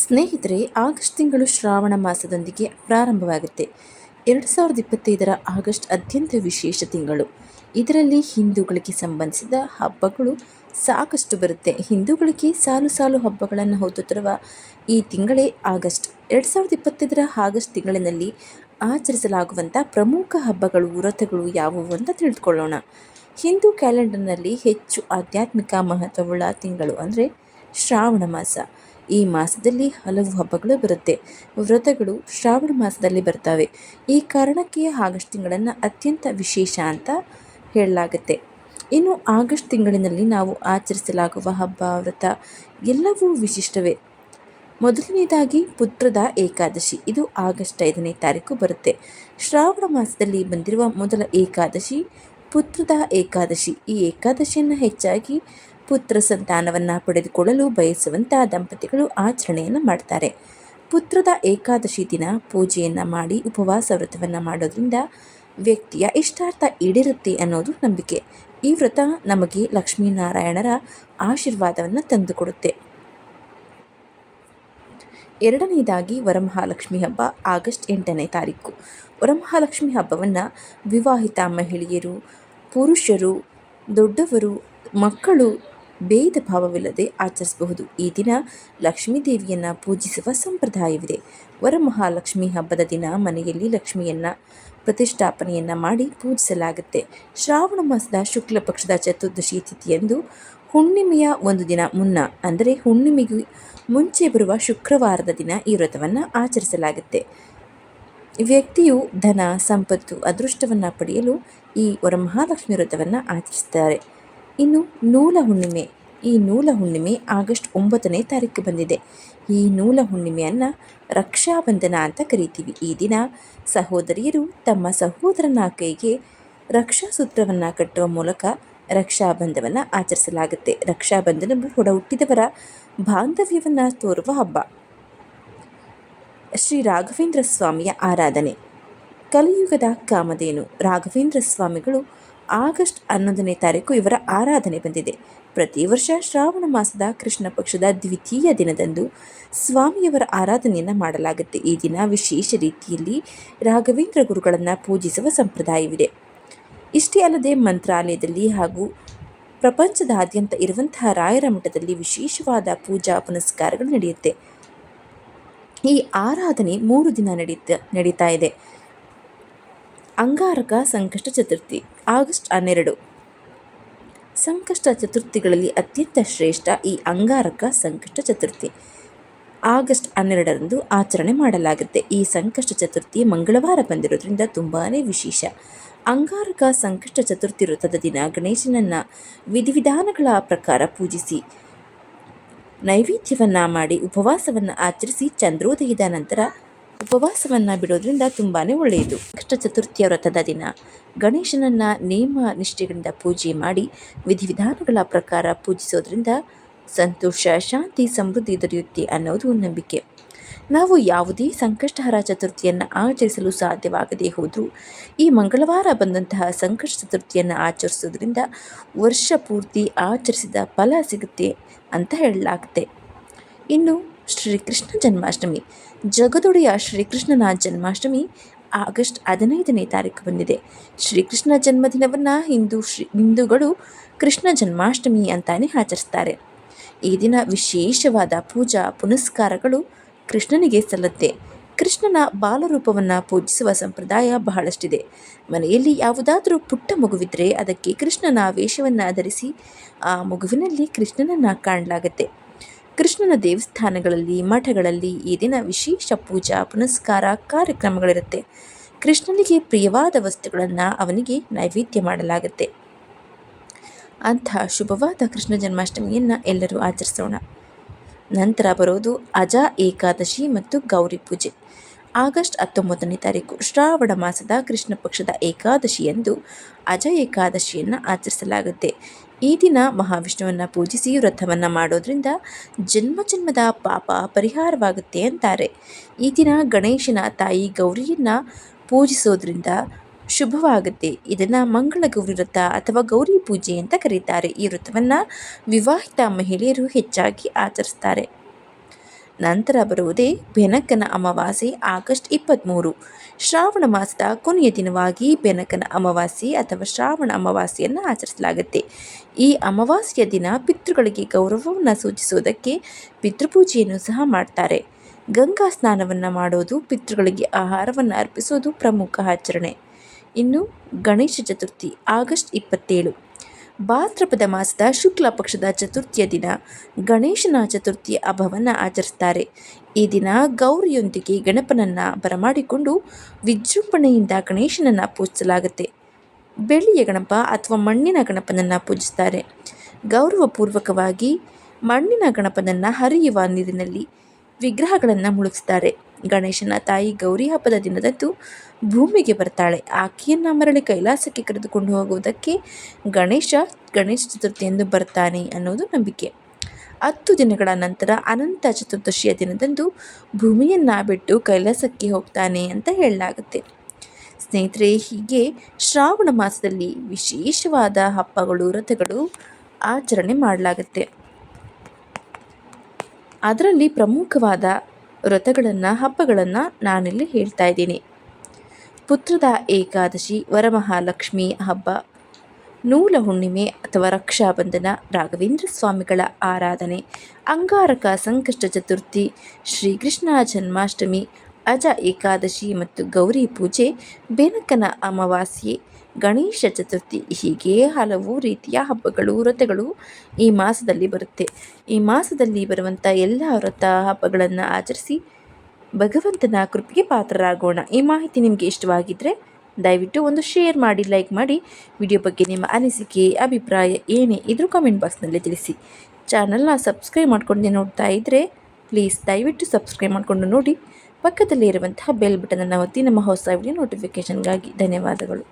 ಸ್ನೇಹಿತರೆ, ಆಗಸ್ಟ್ ತಿಂಗಳು ಶ್ರಾವಣ ಮಾಸದೊಂದಿಗೆ ಪ್ರಾರಂಭವಾಗುತ್ತೆ. ಎರಡು ಸಾವಿರದ ಇಪ್ಪತ್ತೈದರ ಆಗಸ್ಟ್ ಅತ್ಯಂತ ವಿಶೇಷ ತಿಂಗಳು. ಇದರಲ್ಲಿ ಹಿಂದೂಗಳಿಗೆ ಸಂಬಂಧಿಸಿದ ಹಬ್ಬಗಳು ಸಾಕಷ್ಟು ಬರುತ್ತೆ. ಹಿಂದೂಗಳಿಗೆ ಸಾಲು ಸಾಲು ಹಬ್ಬಗಳನ್ನು ಹೊತ್ತುತ್ತಿರುವ ಈ ತಿಂಗಳೇ ಆಗಸ್ಟ್. ಎರಡು ಸಾವಿರದ ಇಪ್ಪತ್ತೈದರ ಆಗಸ್ಟ್ ತಿಂಗಳಿನಲ್ಲಿ ಆಚರಿಸಲಾಗುವಂಥ ಪ್ರಮುಖ ಹಬ್ಬಗಳು, ವ್ರತಗಳು ಯಾವುವು ಅಂತ ತಿಳಿದುಕೊಳ್ಳೋಣ. ಹಿಂದೂ ಕ್ಯಾಲೆಂಡರ್ನಲ್ಲಿ ಹೆಚ್ಚು ಆಧ್ಯಾತ್ಮಿಕ ಮಹತ್ವವುಳ್ಳ ತಿಂಗಳು ಅಂದರೆ ಶ್ರಾವಣ ಮಾಸ. ಈ ಮಾಸದಲ್ಲಿ ಹಲವು ಹಬ್ಬಗಳು ಬರುತ್ತೆ. ವ್ರತಗಳು ಶ್ರಾವಣ ಮಾಸದಲ್ಲಿ ಬರ್ತವೆ. ಈ ಕಾರಣಕ್ಕೆ ಆಗಸ್ಟ್ ತಿಂಗಳನ್ನು ಅತ್ಯಂತ ವಿಶೇಷ ಅಂತ ಹೇಳಲಾಗುತ್ತೆ. ಇನ್ನು ಆಗಸ್ಟ್ ತಿಂಗಳಿನಲ್ಲಿ ನಾವು ಆಚರಿಸಲಾಗುವ ಹಬ್ಬ, ವ್ರತ ಎಲ್ಲವೂ ವಿಶಿಷ್ಟವೇ. ಮೊದಲನೇದಾಗಿ ಪುತ್ರದ ಏಕಾದಶಿ. ಇದು ಆಗಸ್ಟ್ ಐದನೇ ತಾರೀಕು ಬರುತ್ತೆ. ಶ್ರಾವಣ ಮಾಸದಲ್ಲಿ ಬಂದಿರುವ ಮೊದಲ ಏಕಾದಶಿ ಪುತ್ರದ ಏಕಾದಶಿ. ಈ ಏಕಾದಶಿಯನ್ನು ಹೆಚ್ಚಾಗಿ ಪುತ್ರ ಸಂತಾನವನ್ನು ಪಡೆದುಕೊಳ್ಳಲು ಬಯಸುವಂಥ ದಂಪತಿಗಳು ಆಚರಣೆಯನ್ನು ಮಾಡ್ತಾರೆ. ಪುತ್ರದ ಏಕಾದಶಿ ದಿನ ಪೂಜೆಯನ್ನು ಮಾಡಿ ಉಪವಾಸ ವ್ರತವನ್ನು ಮಾಡೋದ್ರಿಂದ ವ್ಯಕ್ತಿಯ ಇಷ್ಟಾರ್ಥ ಈಡೇರುತ್ತೆ ಅನ್ನೋದು ನಂಬಿಕೆ. ಈ ವ್ರತ ನಮಗೆ ಲಕ್ಷ್ಮೀನಾರಾಯಣರ ಆಶೀರ್ವಾದವನ್ನು ತಂದುಕೊಡುತ್ತೆ. ಎರಡನೇದಾಗಿ ವರಮಹಾಲಕ್ಷ್ಮಿ ಹಬ್ಬ ಆಗಸ್ಟ್ ಎಂಟನೇ ತಾರೀಕು. ವರಮಹಾಲಕ್ಷ್ಮಿ ಹಬ್ಬವನ್ನು ವಿವಾಹಿತ ಮಹಿಳೆಯರು, ಪುರುಷರು, ದೊಡ್ಡವರು, ಮಕ್ಕಳು ಭೇದ ಭಾವವಿಲ್ಲದೆ ಆಚರಿಸಬಹುದು. ಈ ದಿನ ಲಕ್ಷ್ಮೀ ದೇವಿಯನ್ನು ಪೂಜಿಸುವ ಸಂಪ್ರದಾಯವಿದೆ. ವರಮಹಾಲಕ್ಷ್ಮಿ ಹಬ್ಬದ ದಿನ ಮನೆಯಲ್ಲಿ ಲಕ್ಷ್ಮಿಯನ್ನು ಪ್ರತಿಷ್ಠಾಪನೆಯನ್ನು ಮಾಡಿ ಪೂಜಿಸಲಾಗುತ್ತೆ. ಶ್ರಾವಣ ಮಾಸದ ಶುಕ್ಲ ಪಕ್ಷದ ಚತುರ್ದಶಿ ತಿಥಿಯಂದು ಹುಣ್ಣಿಮೆಯ ಒಂದು ದಿನ ಮುನ್ನ, ಅಂದರೆ ಹುಣ್ಣಿಮೆಗೂ ಮುಂಚೆ ಬರುವ ಶುಕ್ರವಾರದ ದಿನ ಈ ವ್ರತವನ್ನು ಆಚರಿಸಲಾಗುತ್ತೆ. ವ್ಯಕ್ತಿಯು ಧನ, ಸಂಪತ್ತು, ಅದೃಷ್ಟವನ್ನು ಪಡೆಯಲು ಈ ವರಮಹಾಲಕ್ಷ್ಮಿ ವ್ರತವನ್ನು ಆಚರಿಸ್ತಾರೆ ಇನ್ನು ನೂಲ ಹುಣ್ಣಿಮೆ. ಈ ನೂಲ ಹುಣ್ಣಿಮೆ ಆಗಸ್ಟ್ ಒಂಬತ್ತನೇ ತಾರೀಕು ಬಂದಿದೆ. ಈ ನೂಲ ಹುಣ್ಣಿಮೆಯನ್ನು ರಕ್ಷಾಬಂಧನ ಅಂತ ಕರಿತೀವಿ. ಈ ದಿನ ಸಹೋದರಿಯರು ತಮ್ಮ ಸಹೋದರನ ಕೈಗೆ ರಕ್ಷಾ ಸೂತ್ರವನ್ನು ಕಟ್ಟುವ ಮೂಲಕ ರಕ್ಷಾಬಂಧವನ್ನು ಆಚರಿಸಲಾಗುತ್ತೆ. ರಕ್ಷಾಬಂಧನ ಹೊಡ ಹುಟ್ಟಿದವರ ಬಾಂಧವ್ಯವನ್ನು ತೋರುವ ಹಬ್ಬ. ಶ್ರೀ ರಾಘವೇಂದ್ರ ಸ್ವಾಮಿಯ ಆರಾಧನೆ. ಕಲಿಯುಗದ ಕಾಮಧೇನು. ರಾಘವೇಂದ್ರ ಸ್ವಾಮಿಗಳು ಆಗಸ್ಟ್ ಹನ್ನೊಂದನೇ ತಾರೀಕು ಇವರ ಆರಾಧನೆ ಬಂದಿದೆ. ಪ್ರತಿ ವರ್ಷ ಶ್ರಾವಣ ಮಾಸದ ಕೃಷ್ಣ ಪಕ್ಷದ ದ್ವಿತೀಯ ದಿನದಂದು ಸ್ವಾಮಿಯವರ ಆರಾಧನೆಯನ್ನು ಮಾಡಲಾಗುತ್ತೆ. ಈ ದಿನ ವಿಶೇಷ ರೀತಿಯಲ್ಲಿ ರಾಘವೇಂದ್ರ ಗುರುಗಳನ್ನು ಪೂಜಿಸುವ ಸಂಪ್ರದಾಯವಿದೆ. ಇಷ್ಟೇ ಅಲ್ಲದೆ ಮಂತ್ರಾಲಯದಲ್ಲಿ ಹಾಗೂ ಪ್ರಪಂಚದಾದ್ಯಂತ ಇರುವಂತಹ ರಾಯರ ಮಠದಲ್ಲಿ ವಿಶೇಷವಾದ ಪೂಜಾ ಪುನಸ್ಕಾರಗಳು ನಡೆಯುತ್ತೆ. ಈ ಆರಾಧನೆ ಮೂರು ದಿನ ನಡೀತ, ನಡೀತಾ ಇದೆ. ಅಂಗಾರಕ ಸಂಕಷ್ಟ ಚತುರ್ಥಿ, ಆಗಸ್ಟ್ ಹನ್ನೆರಡು. ಸಂಕಷ್ಟ ಚತುರ್ಥಿಗಳಲ್ಲಿ ಅತ್ಯಂತ ಶ್ರೇಷ್ಠ ಈ ಅಂಗಾರಕ ಸಂಕಷ್ಟ ಚತುರ್ಥಿ. ಆಗಸ್ಟ್ ಹನ್ನೆರಡರಂದು ಆಚರಣೆ ಮಾಡಲಾಗುತ್ತೆ. ಈ ಸಂಕಷ್ಟ ಚತುರ್ಥಿ ಮಂಗಳವಾರ ಬಂದಿರೋದ್ರಿಂದ ತುಂಬಾ ವಿಶೇಷ. ಅಂಗಾರಕ ಸಂಕಷ್ಟ ಚತುರ್ಥಿ ವೃತ್ತದ ದಿನ ಗಣೇಶನನ್ನು ವಿಧಿವಿಧಾನಗಳ ಪ್ರಕಾರ ಪೂಜಿಸಿ, ನೈವೇದ್ಯವನ್ನು ಮಾಡಿ, ಉಪವಾಸವನ್ನು ಆಚರಿಸಿ, ಚಂದ್ರೋದಯದ ನಂತರ ಉಪವಾಸವನ್ನು ಬಿಡೋದ್ರಿಂದ ತುಂಬಾ ಒಳ್ಳೆಯದು. ಕಷ್ಟ ಚತುರ್ಥಿಯ ವ್ರತದ ದಿನ. ಗಣೇಶನನ್ನು ನೇಮ ನಿಷ್ಠೆಗಳಿಂದ ಪೂಜೆ ಮಾಡಿ ವಿಧಿವಿಧಾನಗಳ ಪ್ರಕಾರ ಪೂಜಿಸೋದ್ರಿಂದ ಸಂತೋಷ, ಶಾಂತಿ, ಸಮೃದ್ಧಿ ದೊರೆಯುತ್ತೆ ಅನ್ನೋದು ನಂಬಿಕೆ. ನಾವು ಯಾವುದೇ ಸಂಕಷ್ಟಹರ ಚತುರ್ಥಿಯನ್ನು ಆಚರಿಸಲು ಸಾಧ್ಯವಾಗದೇ ಹೋದರೂ, ಈ ಮಂಗಳವಾರ ಬಂದಂತಹ ಸಂಕಷ್ಟ ಚತುರ್ಥಿಯನ್ನು ಆಚರಿಸೋದ್ರಿಂದ ವರ್ಷ ಪೂರ್ತಿ ಆಚರಿಸಿದ ಫಲ ಸಿಗುತ್ತೆ ಅಂತ ಹೇಳಲಾಗುತ್ತೆ ಇನ್ನು ಶ್ರೀಕೃಷ್ಣ ಜನ್ಮಾಷ್ಟಮಿ. ಜಗದೊಡೆಯ ಶ್ರೀಕೃಷ್ಣನ ಜನ್ಮಾಷ್ಟಮಿ ಆಗಸ್ಟ್ ಹದಿನೈದನೇ ತಾರೀಕು ಬಂದಿದೆ. ಶ್ರೀಕೃಷ್ಣ ಜನ್ಮದಿನವನ್ನು ಹಿಂದೂ ಶ್ರೀ, ಹಿಂದೂಗಳು ಕೃಷ್ಣ ಜನ್ಮಾಷ್ಟಮಿ ಅಂತಾನೆ ಆಚರಿಸ್ತಾರೆ. ಈ ದಿನ ವಿಶೇಷವಾದ ಪೂಜಾ ಪುನಸ್ಕಾರಗಳು ಕೃಷ್ಣನಿಗೆ ಸಲ್ಲತ್ತೆ. ಕೃಷ್ಣನ ಬಾಲರೂಪವನ್ನು ಪೂಜಿಸುವ ಸಂಪ್ರದಾಯ ಬಹಳಷ್ಟಿದೆ. ಮನೆಯಲ್ಲಿ ಯಾವುದಾದರೂ ಪುಟ್ಟ ಮಗುವಿದ್ರೆ ಅದಕ್ಕೆ ಕೃಷ್ಣನ ವೇಷವನ್ನು ಧರಿಸಿ ಆ ಮಗುವಿನಲ್ಲಿ ಕೃಷ್ಣನನ್ನು ಕಾಣಲಾಗತ್ತೆ. ಕೃಷ್ಣನ ದೇವಸ್ಥಾನಗಳಲ್ಲಿ, ಮಠಗಳಲ್ಲಿ ಈ ದಿನ ವಿಶೇಷ ಪೂಜಾ, ಪುನಸ್ಕಾರ ಕಾರ್ಯಕ್ರಮಗಳಿರುತ್ತೆ. ಕೃಷ್ಣನಿಗೆ ಪ್ರಿಯವಾದ ವಸ್ತುಗಳನ್ನು ಅವನಿಗೆ ನೈವೇದ್ಯ ಮಾಡಲಾಗುತ್ತೆ. ಅಂಥ ಶುಭವಾದ ಕೃಷ್ಣ ಜನ್ಮಾಷ್ಟಮಿಯನ್ನು ಎಲ್ಲರೂ ಆಚರಿಸೋಣ. ನಂತರ ಬರೋದು ಅಜ ಏಕಾದಶಿ ಮತ್ತು ಗೌರಿ ಪೂಜೆ. ಆಗಸ್ಟ್ ಹತ್ತೊಂಬತ್ತನೇ ತಾರೀಕು ಶ್ರಾವಣ ಮಾಸದ ಕೃಷ್ಣ ಪಕ್ಷದ ಏಕಾದಶಿಯಂದು ಅಜ ಏಕಾದಶಿಯನ್ನು ಆಚರಿಸಲಾಗುತ್ತೆ. ಈ ದಿನ ಮಹಾವಿಷ್ಣುವನ್ನು ಪೂಜಿಸಿ ವ್ರತವನ್ನು ಮಾಡೋದ್ರಿಂದ ಜನ್ಮ ಜನ್ಮದ ಪಾಪ ಪರಿಹಾರವಾಗುತ್ತೆ ಅಂತಾರೆ. ಈ ದಿನ ಗಣೇಶನ ತಾಯಿ ಗೌರಿಯನ್ನು ಪೂಜಿಸೋದ್ರಿಂದ ಶುಭವಾಗುತ್ತೆ. ಇದನ್ನು ಮಂಗಳ ಗೌರಿ ವ್ರತ ಅಥವಾ ಗೌರಿ ಪೂಜೆ ಅಂತ ಕರೀತಾರೆ. ಈ ವ್ರತವನ್ನು ವಿವಾಹಿತ ಮಹಿಳೆಯರು ಹೆಚ್ಚಾಗಿ ಆಚರಿಸ್ತಾರೆ. ನಂತರ ಬರುವುದೇ ಬೆನಕನ ಅಮಾವಾಸ್ಯೆ ಆಗಸ್ಟ್ ಇಪ್ಪತ್ತ್ಮೂರು ಶ್ರಾವಣ ಮಾಸದ ಕೊನೆಯ ದಿನವಾಗಿ ಬೆನಕನ ಅಮಾವಾಸ್ಯೆ ಅಥವಾ ಶ್ರಾವಣ ಅಮಾವಾಸ್ಯೆಯನ್ನು ಆಚರಿಸಲಾಗುತ್ತೆ. ಈ ಅಮಾವಾಸ್ಯೆಯ ದಿನ ಪಿತೃಗಳಿಗೆ ಗೌರವವನ್ನು ಸೂಚಿಸುವುದಕ್ಕೆ ಪಿತೃಪೂಜೆಯನ್ನು ಸಹ ಮಾಡ್ತಾರೆ. ಗಂಗಾ ಸ್ನಾನವನ್ನು ಮಾಡೋದು, ಪಿತೃಗಳಿಗೆ ಆಹಾರವನ್ನು ಅರ್ಪಿಸೋದು ಪ್ರಮುಖ ಆಚರಣೆ. ಇನ್ನು ಗಣೇಶ ಚತುರ್ಥಿ ಆಗಸ್ಟ್ ಇಪ್ಪತ್ತೇಳು. ಭಾದ್ರಪದ ಮಾಸದ ಶುಕ್ಲ ಪಕ್ಷದ ಚತುರ್ಥಿಯ ದಿನ ಗಣೇಶನ ಚತುರ್ಥಿ ಹಬ್ಬವನ್ನು ಆಚರಿಸ್ತಾರೆ. ಈ ದಿನ ಗೌರಿಯೊಂದಿಗೆ ಗಣಪನನ್ನು ಬರಮಾಡಿಕೊಂಡು ವಿಜೃಂಭಣೆಯಿಂದ ಗಣೇಶನನ್ನು ಪೂಜಿಸಲಾಗುತ್ತೆ. ಬೆಳ್ಳಿಯ ಗಣಪ ಅಥವಾ ಮಣ್ಣಿನ ಗಣಪನನ್ನು ಪೂಜಿಸ್ತಾರೆ. ಗೌರವಪೂರ್ವಕವಾಗಿ ಮಣ್ಣಿನ ಗಣಪನನ್ನು ಹರಿಯುವ ನೀರಿನಲ್ಲಿ ವಿಗ್ರಹಗಳನ್ನು ಮುಳುಗಿಸ್ತಾರೆ. ಗಣೇಶನ ತಾಯಿ ಗೌರಿ ಹಬ್ಬದ ದಿನದಂದು ಭೂಮಿಗೆ ಬರ್ತಾಳೆ. ಆಕೆಯನ್ನು ಮರಳಿ ಕೈಲಾಸಕ್ಕೆ ಕರೆದುಕೊಂಡು ಹೋಗುವುದಕ್ಕೆ ಗಣೇಶ ಗಣೇಶ ಚತುರ್ಥಿಯಂದು ಬರ್ತಾನೆ ಅನ್ನೋದು ನಂಬಿಕೆ. ಹತ್ತು ದಿನಗಳ ನಂತರ ಅನಂತ ಚತುರ್ದಶಿಯ ದಿನದಂದು ಭೂಮಿಯನ್ನು ಬಿಟ್ಟು ಕೈಲಾಸಕ್ಕೆ ಹೋಗ್ತಾನೆ ಅಂತ ಹೇಳಲಾಗುತ್ತೆ. ಸ್ನೇಹಿತರೆ, ಹೀಗೆ ಶ್ರಾವಣ ಮಾಸದಲ್ಲಿ ವಿಶೇಷವಾದ ಹಬ್ಬಗಳು, ವ್ರತಗಳು ಆಚರಣೆ ಮಾಡಲಾಗುತ್ತೆ. ಅದರಲ್ಲಿ ಪ್ರಮುಖವಾದ ವ್ರತಗಳನ್ನು, ಹಬ್ಬಗಳನ್ನು ನಾನಿಲ್ಲಿ ಹೇಳ್ತಾ ಇದ್ದೀನಿ. ಪುತ್ರದ ಏಕಾದಶಿ, ವರಮಹಾಲಕ್ಷ್ಮಿ ಹಬ್ಬ, ನೂಲ ಹುಣ್ಣಿಮೆ ಅಥವಾ ರಕ್ಷಾಬಂಧನ, ರಾಘವೇಂದ್ರ ಸ್ವಾಮಿಗಳ ಆರಾಧನೆ, ಅಂಗಾರಕ ಸಂಕಷ್ಟ ಚತುರ್ಥಿ, ಶ್ರೀಕೃಷ್ಣ ಜನ್ಮಾಷ್ಟಮಿ, ಅಜ ಏಕಾದಶಿ ಮತ್ತು ಗೌರಿ ಪೂಜೆ, ಬೆನಕನ ಅಮಾವಾಸ್ಯೆ ಗಣೇಶ ಚತುರ್ಥಿ ಹೀಗೆ ಹಲವು ರೀತಿಯ ಹಬ್ಬಗಳು, ವ್ರತಗಳು ಈ ಮಾಸದಲ್ಲಿ ಬರುತ್ತೆ. ಈ ಮಾಸದಲ್ಲಿ ಬರುವಂಥ ಎಲ್ಲ ವ್ರತ ಹಬ್ಬಗಳನ್ನು ಆಚರಿಸಿ ಭಗವಂತನ ಕೃಪೆಗೆ ಪಾತ್ರರಾಗೋಣ. ಈ ಮಾಹಿತಿ ನಿಮಗೆ ಇಷ್ಟವಾಗಿದ್ದರೆ ದಯವಿಟ್ಟು ಒಂದು ಶೇರ್ ಮಾಡಿ, ಲೈಕ್ ಮಾಡಿ. ವಿಡಿಯೋ ಬಗ್ಗೆ ನಿಮ್ಮ ಅನಿಸಿಕೆ, ಅಭಿಪ್ರಾಯ ಏನೇ ಇದ್ರೂ ಕಮೆಂಟ್ ಬಾಕ್ಸ್ನಲ್ಲಿ ತಿಳಿಸಿ. ಚಾನಲ್ನ ಸಬ್ಸ್ಕ್ರೈಬ್ ಮಾಡ್ಕೊಂಡು ನೋಡ್ತಾ ಇದ್ದರೆ ಪ್ಲೀಸ್ ದಯವಿಟ್ಟು ಸಬ್ಸ್ಕ್ರೈಬ್ ಮಾಡಿಕೊಂಡು ನೋಡಿ. ಪಕ್ಕದಲ್ಲಿ ಇರುವಂತಹ ಬೆಲ್ ಬಟನನ್ನು ಒತ್ತಿ ನಮ್ಮ ಹೊಸ ವಿಡಿಯೋ ನೋಟಿಫಿಕೇಷನ್ಗಾಗಿ ಧನ್ಯವಾದಗಳು.